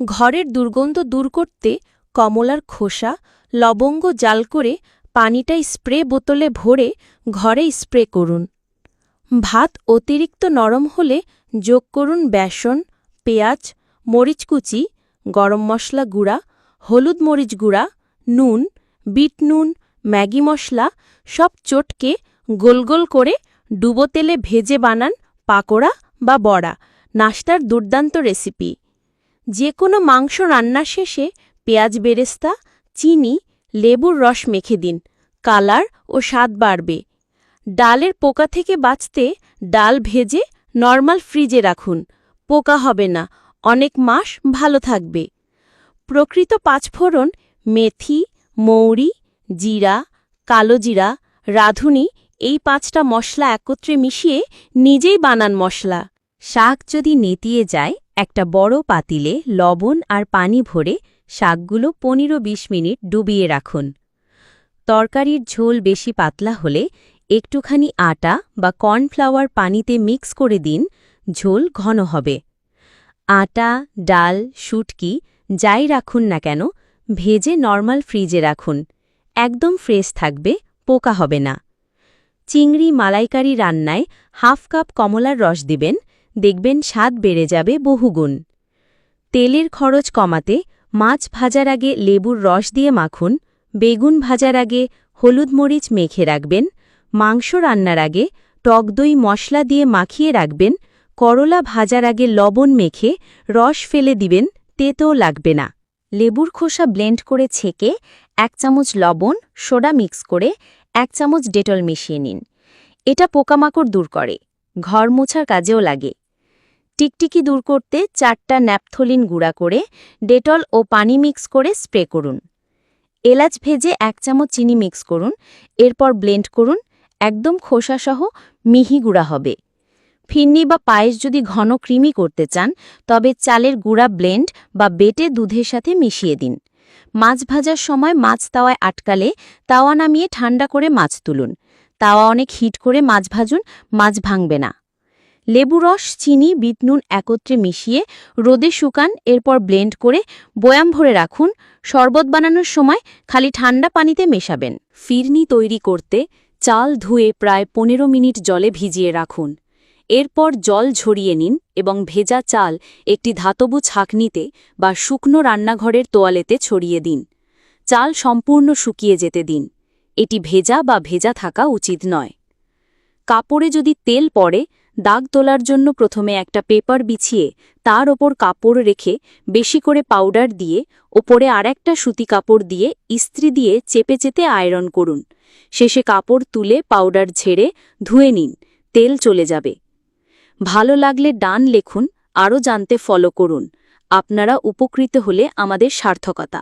ঘরের দুর্গন্ধ দূর করতে কমলার খোসা, লবঙ্গ জাল করে পানিটাই স্প্রে বোতলে ভরে ঘরে স্প্রে করুন। ভাত অতিরিক্ত নরম হলে যোগ করুন বেসন, পেঁয়াজ মরিচকুচি গরম মশলা গুঁড়া, হলুদ মরিচ গুঁড়া, নুন, বিট নুন, ম্যাগি মশলা, সব চটকে গোল গোল করে ডুবো তেলে ভেজে বানান পাকোড়া বা বড়া। নাস্তার দুর্দান্ত রেসিপি। যে কোনো মাংস রান্নার শেষে পেঁয়াজ বেরেস্তা, চিনি, লেবুর রস মেখে দিন। কালার ও স্বাদ বাড়বে। ডালের পোকা থেকে বাঁচতে ডাল ভেজে নর্মাল ফ্রিজে রাখুন। পোকা হবে না। অনেক মাস ভালো থাকবে। প্রকৃত পাঁচফোড়ন মেথি, মৌরি, জিরা, কালো জিরা, রাঁধুনি এই পাঁচটা মশলা একত্রে মিশিয়ে নিজেই বানান মশলা। শাক যদি নেতিয়ে যায় একটা বড় পাতিলে লবণ আর পানি ভরে শাকগুলো পনেরো বিশ মিনিট ডুবিয়ে রাখুন। তরকারির ঝোল বেশি পাতলা হলে একটুখানি আটা বা কর্নফ্লাওয়ার পানিতে মিক্স করে দিন, ঝোল ঘন হবে। আটা, ডাল, শুটকি, যাই রাখুন না কেন, ভেজে নর্মাল ফ্রিজে রাখুন। একদম ফ্রেশ থাকবে, পোকা হবে না। চিংড়ি মালাইকারি রান্নায় হাফ কাপ কমলার রস দিবেন দেখবেন স্বাদ বেড়ে যাবে বহুগুণ। তেলের খরচ কমাতে মাছ ভাজার আগে লেবুর রস দিয়ে মাখুন, বেগুন ভাজার আগে হলুদ মরিচ মেখে রাখবেন, মাংস রান্নার আগে টক দই মশলা দিয়ে মাখিয়ে রাখবেন, করলা ভাজার আগে লবণ মেখে রস ফেলে দিবেন, তেতেও লাগবে না। লেবুর খোসা ব্লেন্ড করে ছেঁকে এক চামচ লবণ, সোডা মিক্স করে এক চামচ ডেটল মিশিয়ে নিন। এটা পোকামাকড় দূর করে, ঘর মোছার কাজেও লাগে। টিকটিকি দূর করতে চারটা ন্যাপথলিন গুঁড়া করে ডেটল ও পানি মিক্স করে স্প্রে করুন। এলাচ ভেজে এক চামচ চিনি মিক্স করুন, এরপর ব্লেন্ড করুন, একদম খোসাসহ মিহি গুঁড়া হবে। ফিন্নি বা পায়েস যদি ঘন ক্রিমি করতে চান, তবে চালের গুঁড়া ব্লেন্ড বা বেটে দুধের সাথে মিশিয়ে দিন। মাছ ভাজার সময় মাছ তাওয়ায় আটকালে তাওয়া নামিয়ে ঠান্ডা করে মাছ তুলুন। তাওয়া অনেক হিট করে মাছ ভাজুন, মাছ ভাঙবে না। লেবু রস, চিনি বিট নুন একত্রে মিশিয়ে রোদে শুকান, এরপর ব্লেন্ড করে বয়াম ভরে রাখুন। শরবত বানানোর সময় খালি ঠান্ডা পানিতে মেশাবেন। ফিরনি তৈরি করতে চাল ধুয়ে প্রায় পনেরো মিনিট জলে ভিজিয়ে রাখুন। এরপর জল ঝরিয়ে নিন এবং ভেজা চাল একটি ধাতব ছাকনিতে বা শুকনো রান্নাঘরের তোয়ালেতে ছড়িয়ে দিন। চাল সম্পূর্ণ শুকিয়ে যেতে দিন। এটি ভেজা বা ভেজা থাকা উচিত নয়। কাপড়ে যদি তেল পড়ে দাগ তোলার জন্য প্রথমে একটা পেপার বিছিয়ে তার ওপর কাপড় রেখে বেশি করে পাউডার দিয়ে ওপরে আর একটা সুতি কাপড় দিয়ে ইস্ত্রি দিয়ে চেপে চেতে আয়রন করুন। শেষে কাপড় তুলে পাউডার ঝেড়ে ধুয়ে নিন। তেল চলে যাবে। ভালো লাগলে ডান লেখুন, আরও জানতে ফলো করুন। আপনারা উপকৃত হলে আমাদের সার্থকতা।